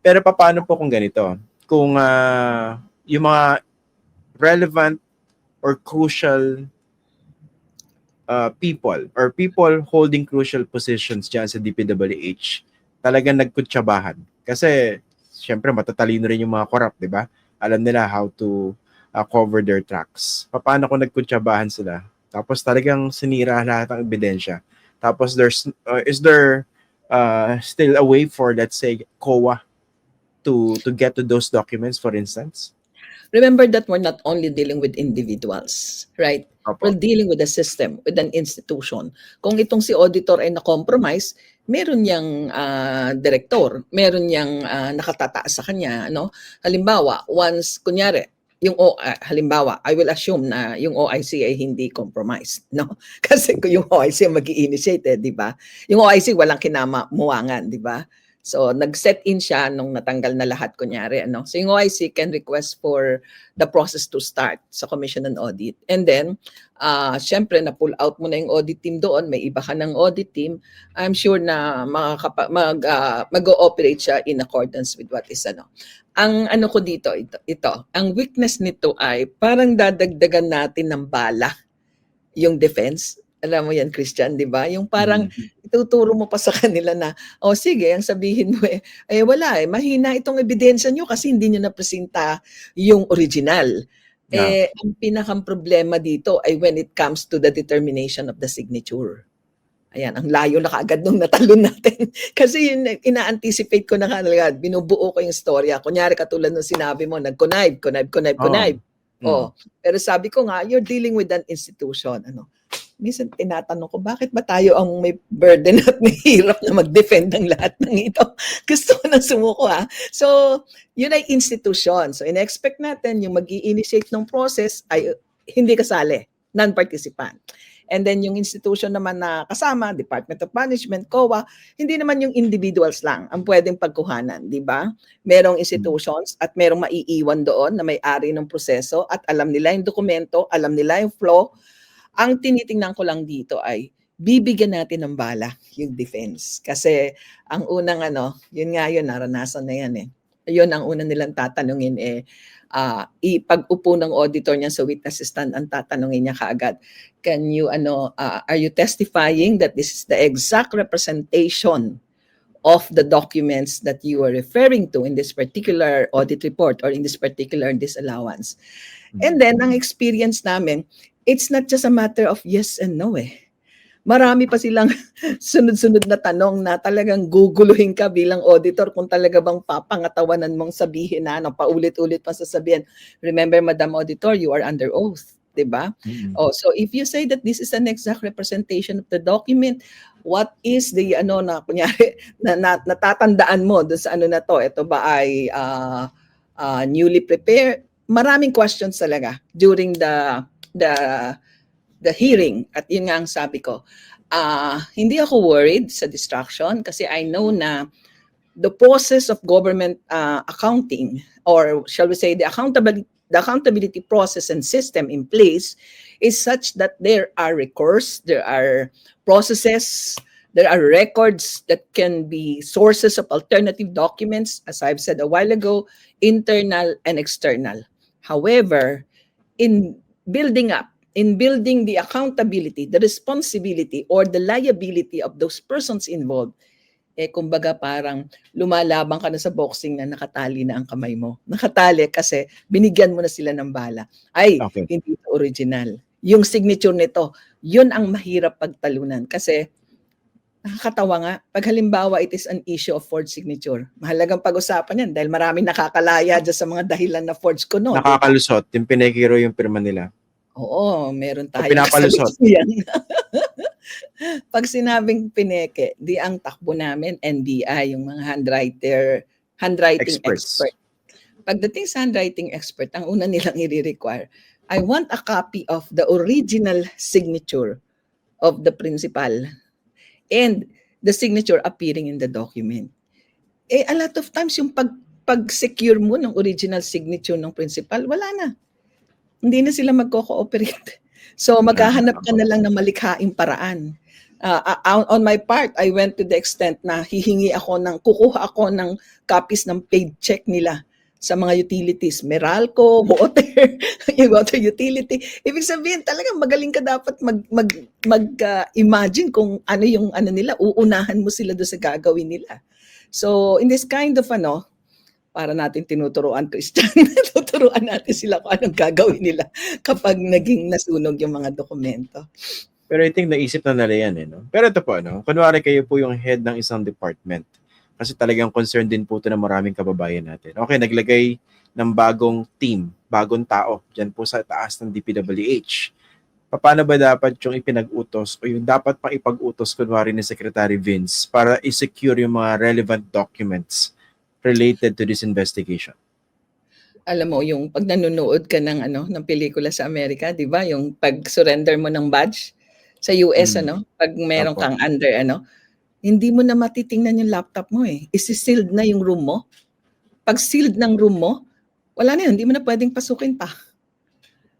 Pero paano po kung ganito? Kung ah, yung mga relevant or crucial uh, people or people holding crucial positions dyan sa DPWH talagang nagkutsabahan. Kasi, syempre, matatalino rin yung mga corrupt, di ba? Alam nila how to uh, cover their tracks. Paano kung nagkutsabahan sila? Tapos talagang sinira lahat ng ebidensya. Tapos there's uh, is there uh, still a way for let's say COA to to get to those documents for instance? Remember that we're not only dealing with individuals, right? Opo. We're dealing with a system, with an institution. Kung itong si auditor ay na-compromise, meron niyang ah, director, meron niyang ah, nakatataas sa kanya. Ano? Halimbawa, once, kunyari, yung O, ah, halimbawa, I will assume na yung OIC ay hindi compromised, no? Kasi kung yung OIC ang mag-i-initiate, eh, di ba? Yung OIC walang kinamuangan, di ba? So, nag-set in siya nung natanggal na lahat, kunyari, ano? So, yung OIC can request for the process to start sa Commission on Audit. And then, ah syempre, na-pull out mo na yung audit team doon, may iba ka ng audit team, I'm sure na makakapa, mag, ah, mag-ooperate siya in accordance with what is ano. Ang ano ko dito, ito, ito, ang weakness nito ay parang dadagdagan natin ng bala yung defense. Alam mo yan, Christian, di ba? Yung parang Mhm. ituturo mo pa sa kanila na, oh sige, ang sabihin mo eh, eh wala eh, mahina itong ebidensya nyo kasi hindi nyo napresenta yung original. Yeah. Eh, ang pinakang problema dito ay when it comes to the determination of the signature. Ayan, ang layo na kaagad nung natalon natin. Kasi yun, ina-anticipate ko na talaga, binubuo ko yung storya. Kunyari, katulad ng sinabi mo, nag-connive, connive, connive, Oo. connive. Mm. Oh, pero sabi ko nga, you're dealing with an institution. Ano? Minsan tinatanong ko, bakit ba tayo ang may burden at may hirap na mag-defend ng lahat ng ito? Gusto ko nang sumuko ha. So, yun ay institution. So, in-expect natin yung mag initiate ng process ay uh, hindi kasali, non-participant. And then yung institution naman na kasama, Department of Management, COA, hindi naman yung individuals lang ang pwedeng pagkuhanan, di ba? Merong institutions at merong maiiwan doon na may-ari ng proseso at alam nila yung dokumento, alam nila yung flow. Ang tinitingnan ko lang dito ay bibigyan natin ng bala yung defense. Kasi ang unang ano, yun nga yun, naranasan na yan eh. Yun ang unang nilang tatanungin eh, ah ipag-upo ng auditor niya sa witness stand, ang tatanungin niya kaagad, can you, ano, ah, are you testifying that this is the exact representation of the documents that you are referring to in this particular audit report or in this particular disallowance? And then, ang experience namin, it's not just a matter of yes and no eh. Marami pa silang sunod-sunod na tanong na talagang guguluhin ka bilang auditor kung talaga bang papangatawanan mong sabihin na ano, paulit-ulit pa sasabihin. Remember, Madam Auditor, you are under oath. 'di ba? Mm. Oh, so if you say that this is an exact representation of the document, what is the ano na kunyari na, na natatandaan mo doon sa ano na to? Ito ba ay ah, ah, newly prepared? Maraming questions talaga during the the the hearing at yun nga ang sabi ko. ah hindi ako worried sa distraction kasi I know na the process of government ah, accounting or shall we say the accountability the accountability process and system in place is such that there are recourse, there are processes, there are records that can be sources of alternative documents, as I've said a while ago, internal and external. However, in building up, in building the accountability, the responsibility, or the liability of those persons involved, eh kumbaga parang lumalaban ka na sa boxing na nakatali na ang kamay mo. Nakatali kasi binigyan mo na sila ng bala. Ay, Okay. hindi ito original. Yung signature nito, yun ang mahirap pagtalunan kasi nakakatawa nga. Pag halimbawa it is an issue of forged signature, mahalagang pag-usapan yan dahil maraming nakakalaya dyan sa mga dahilan na forged ko no. Nakakalusot, yung pinekiro yung pirma nila. Oo, meron tayo. pinapalusot. yan. Pag sinabing pineke, di ang takbo namin, NBI, yung mga handwriter, handwriting Experts. expert. Pagdating sa handwriting expert, ang una nilang i-require, I want a copy of the original signature of the principal and the signature appearing in the document. Eh, a lot of times, yung pag, pag-secure mo ng original signature ng principal, wala na hindi na sila magko-cooperate. So maghahanap ka na lang ng malikhaing paraan uh, on my part, I went to the extent na hihingi ako ng, kukuha ako ng copies ng paid check nila sa mga utilities, Meralco, water, yung water utility. Ibig sabihin, talagang magaling ka dapat mag, mag, mag uh, imagine kung ano yung ano nila, uunahan mo sila doon sa gagawin nila. So, in this kind of ano, para natin tinuturuan, Christian, tuturuan natin sila kung anong gagawin nila kapag naging nasunog yung mga dokumento. Pero I think naisip na nila yan eh, no? Pero ito po, no? Kunwari kayo po yung head ng isang department. Kasi talagang concerned din po ito ng maraming kababayan natin. Okay, naglagay ng bagong team, bagong tao, dyan po sa taas ng DPWH. Paano ba dapat yung ipinag-utos o yung dapat pang ipag-utos kunwari ni Secretary Vince para i-secure yung mga relevant documents related to this investigation? alam mo yung pag nanonood ka ng ano ng pelikula sa Amerika, 'di ba? Yung pag surrender mo ng badge sa US Mm. ano, pag meron Opo. kang under ano, hindi mo na matitingnan yung laptop mo eh. Isi-sealed na yung room mo. Pag sealed ng room mo, wala na yun, hindi mo na pwedeng pasukin pa.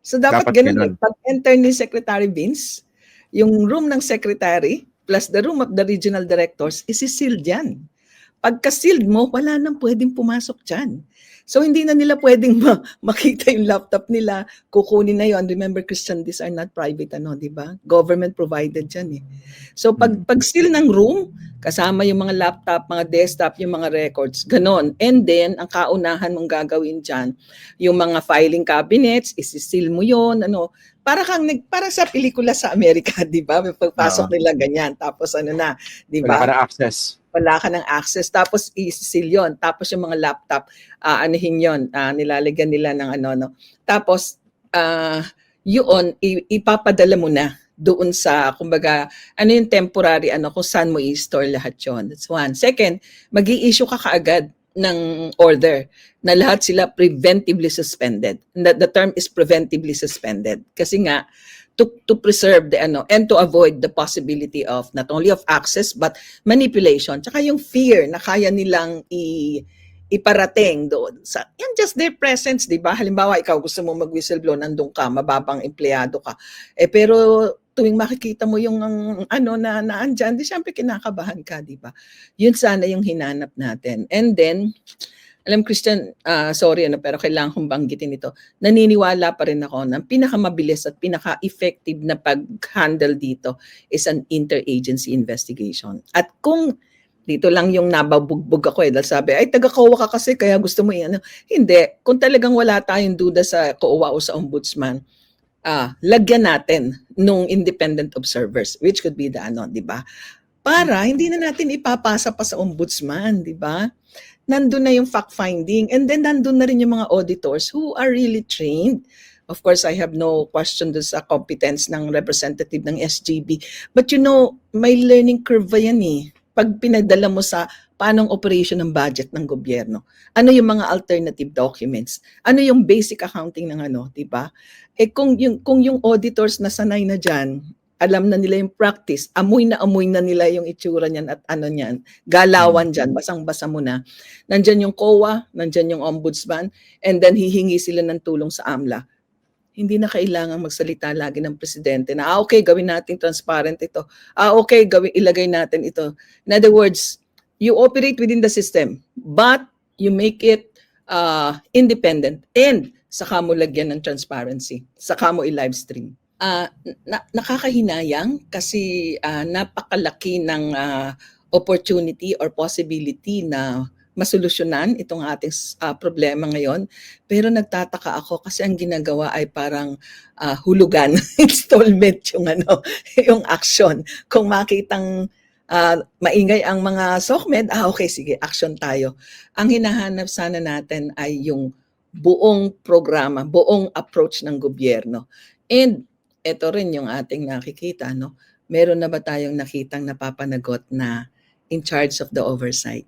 So dapat, Dapat ganun. ganun. eh. Pag enter ni Secretary Vince, yung room ng secretary plus the room of the regional directors, isi-sealed yan. Pagka sealed mo, wala nang pwedeng pumasok dyan. So hindi na nila pwedeng ma- makita yung laptop nila, kukunin na yon. Remember Christian, these are not private ano, 'di ba? Government provided 'yan eh. So pag Hmm. pag seal ng room, kasama yung mga laptop, mga desktop, yung mga records, ganon. And then ang kaunahan mong gagawin diyan, yung mga filing cabinets, isi-seal mo 'yon, ano, para kang nag para sa pelikula sa Amerika, 'di ba? May pagpasok Oo. nila ganyan, tapos ano na, 'di Wala ba? ka na access. Wala ka ng access. Tapos i-seal yun. Tapos yung mga laptop ah anuhin yun. Ah, nilalagyan nila ng ano no? Tapos ah yun ipapadala mo na doon sa kumbaga ano yung temporary ano kung saan mo i-store lahat yon that's one. Second magi-issue ka kaagad ng order na lahat sila preventively suspended. That the term is preventively suspended. Kasi nga to to preserve the ano and to avoid the possibility of not only of access but manipulation, tsaka yung fear na kaya nilang i iparating doon sa yan just their presence, 'di ba? Halimbawa, ikaw gusto mo mag-whistleblow, nandun ka, mababang empleyado ka. Eh pero tuwing makikita mo yung ang, ano na naandyan, di syempre kinakabahan ka, 'di ba? Yun sana yung hinanap natin. And then alam Christian, ah, sorry ano pero kailangan kong banggitin ito. Naniniwala pa rin ako na pinakamabilis at pinaka-effective na pag-handle dito is an interagency investigation. At kung dito lang yung nababugbog ako eh, dahil sabi, ay taga-COA ka kasi kaya gusto mo yan. Hindi, kung talagang wala tayong duda sa COA o sa ombudsman, ah, lagyan natin nung independent observers, which could be the ano, di ba? Para hindi na natin ipapasa pa sa ombudsman, di ba? Nandun na yung fact-finding and then nandun na rin yung mga auditors who are really trained. Of course, I have no question sa competence ng representative ng SGB. But you know, may learning curve yan eh. Pag pinadala mo sa paanong operation ng budget ng gobyerno. Ano yung mga alternative documents? Ano yung basic accounting ng ano, 'di ba? Eh kung yung kung yung auditors na sanay na diyan, alam na nila yung practice, amoy na amoy na nila yung itsura niyan at ano niyan, galawan diyan, basang-basa mo na. Nandiyan yung COA, nandiyan yung ombudsman, and then hihingi sila ng tulong sa AMLA hindi na kailangan magsalita lagi ng presidente na, ah, okay, gawin natin transparent ito. Ah, okay, gawin, ilagay natin ito. In other words, you operate within the system, but you make it uh, independent and saka mo lagyan ng transparency. Saka mo i-live stream. Ah, na, nakakahinayang kasi ah, napakalaki ng ah, opportunity or possibility na masolusyonan itong ating ah, problema ngayon. Pero nagtataka ako kasi ang ginagawa ay parang ah, hulugan, installment yung ano, yung action. Kung makitang ah, maingay ang mga SOCMED, ah okay, sige, action tayo. Ang hinahanap sana natin ay yung buong programa, buong approach ng gobyerno. And ito rin yung ating nakikita, no? Meron na ba tayong nakitang napapanagot na in charge of the oversight?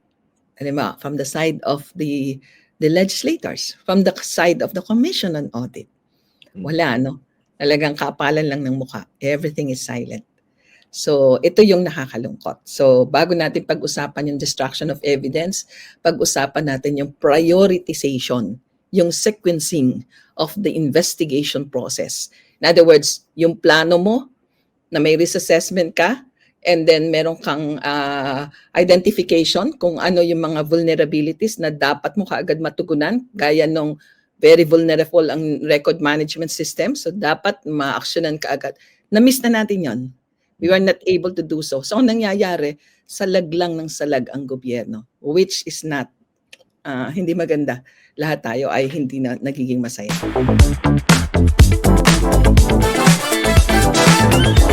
Alam mo, from the side of the the legislators, from the side of the Commission on Audit. Wala, no? Talagang kapalan lang ng muka. Everything is silent. So, ito yung nakakalungkot. So, bago natin pag-usapan yung destruction of evidence, pag-usapan natin yung prioritization, yung sequencing of the investigation process. In other words, yung plano mo na may risk assessment ka, And then meron kang ah, identification kung ano yung mga vulnerabilities na dapat mo kaagad matugunan gaya nung very vulnerable ang record management system. So dapat ma-actionan kaagad. Na-miss na natin yon. We were not able to do so. So ang nangyayari, salag lang ng salag ang gobyerno, which is not, ah, hindi maganda. Lahat tayo ay hindi na nagiging masaya. Thank you.